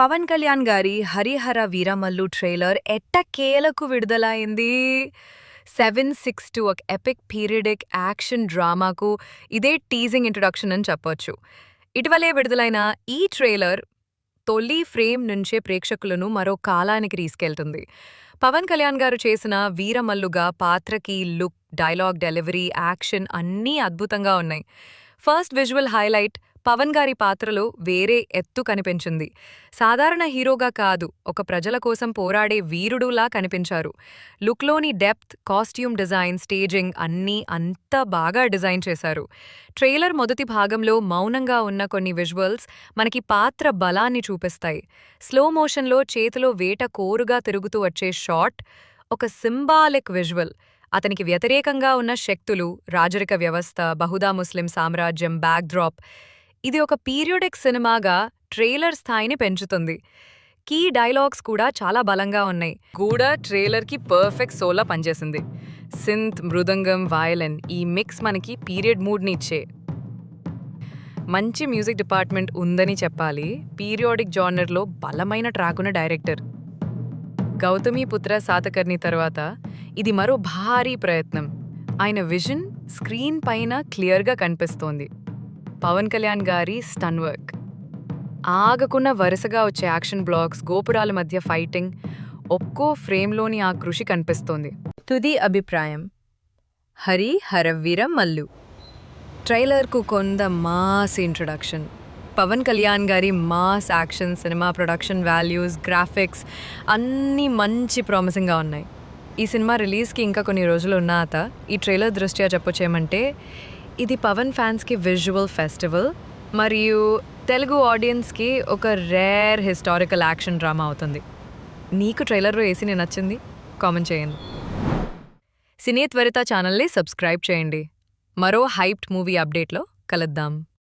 పవన్ కళ్యాణ్ గారి హరిహర వీరమల్లు ట్రైలర్ ఎట్టకేలకు విడుదలైంది. సెవెన్ సిక్స్ టు ఒక ఎపిక్ పీరియడిక్ యాక్షన్ డ్రామాకు ఇదే టీజింగ్ ఇంట్రొడక్షన్ అని చెప్పొచ్చు. ఇటీవలే విడుదలైన ఈ ట్రైలర్ తొలి ఫ్రేమ్ నుంచే ప్రేక్షకులను మరో కాలానికి తీసుకెళ్తుంది. పవన్ కళ్యాణ్ గారు చేసిన వీరమల్లుగా పాత్రకి లుక్ డైలాగ్ డెలివరీ యాక్షన్ అన్నీ అద్భుతంగా ఉన్నాయి. ఫస్ట్ విజువల్ హైలైట్ పవన్ గారి పాత్రలో వేరే ఎత్తు కనిపించింది. సాధారణ హీరోగా కాదు ఒక ప్రజల కోసం పోరాడే వీరుడులా కనిపించారు. లుక్లోని డెప్త్ కాస్ట్యూమ్ డిజైన్ స్టేజింగ్ అన్నీ అంత బాగా డిజైన్ చేశారు. ట్రైలర్ మొదటి భాగంలో మౌనంగా ఉన్న కొన్ని విజువల్స్ మనకి పాత్ర బలాన్ని చూపిస్తాయి. స్లో మోషన్లో చేతిలో వేట కోరుగా తిరుగుతూ వచ్చే షాట్ ఒక సింబాలిక్ విజువల్. అతనికి వ్యతిరేకంగా ఉన్న శక్తులు రాజరిక వ్యవస్థ బహుదా ముస్లిం సామ్రాజ్యం బ్యాక్డ్రాప్ ఇది ఒక పీరియోడిక్ సినిమాగా ట్రైలర్ స్థాయిని పెంచుతుంది. కీ డైలాగ్స్ కూడా చాలా బలంగా ఉన్నాయి. కూడా ట్రైలర్కి పర్ఫెక్ట్ సోలా పనిచేసింది. సింత్ మృదంగం వయలిన్ ఈ మిక్స్ మనకి పీరియడ్ మూడ్ని ఇచ్చే. మంచి మ్యూజిక్ డిపార్ట్మెంట్ ఉందని చెప్పాలి. పీరియాడిక్ జానర్లో బలమైన ట్రాకున్న డైరెక్టర్. గౌతమి పుత్ర సాతకర్ణి తర్వాత ఇది మరో భారీ ప్రయత్నం. ఆయన విజన్ స్క్రీన్ పైన క్లియర్గా కనిపిస్తోంది. పవన్ కళ్యాణ్ గారి స్టన్ వర్క్. ఆగకుండా వరుసగా వచ్చే యాక్షన్ బ్లాక్స్ గోపురాల మధ్య ఫైటింగ్ ఒక్కో ఫ్రేమ్లోని ఆ కృషి కనిపిస్తోంది. తుది అభిప్రాయం. హరి హరవీర మల్లు. ట్రైలర్కు కొంత మాస్ ఇంట్రొడక్షన్. పవన్ కళ్యాణ్ గారి mass action cinema production values graphics అన్నీ మంచి ప్రామిసింగ్గా ఉన్నాయి. ఈ సినిమా రిలీజ్కి ఇంకా కొన్ని రోజులు ఉన్నాత ఈ ట్రైలర్ దృష్ట్యా చెప్పొచ్చేమంటే ఇది పవన్ ఫ్యాన్స్కి విజువల్ ఫెస్టివల్ మరియు తెలుగు ఆడియన్స్కి ఒక రేర్ హిస్టారికల్ యాక్షన్ డ్రామా అవుతుంది. నీకు ట్రైలర్లో ఏసీ నేను నచ్చింది? కామెంట్ చేయండి. సినీ త్వరిత ఛానల్ని సబ్స్క్రైబ్ చేయండి. మరో హైప్డ్ మూవీ అప్డేట్లో కలుద్దాం.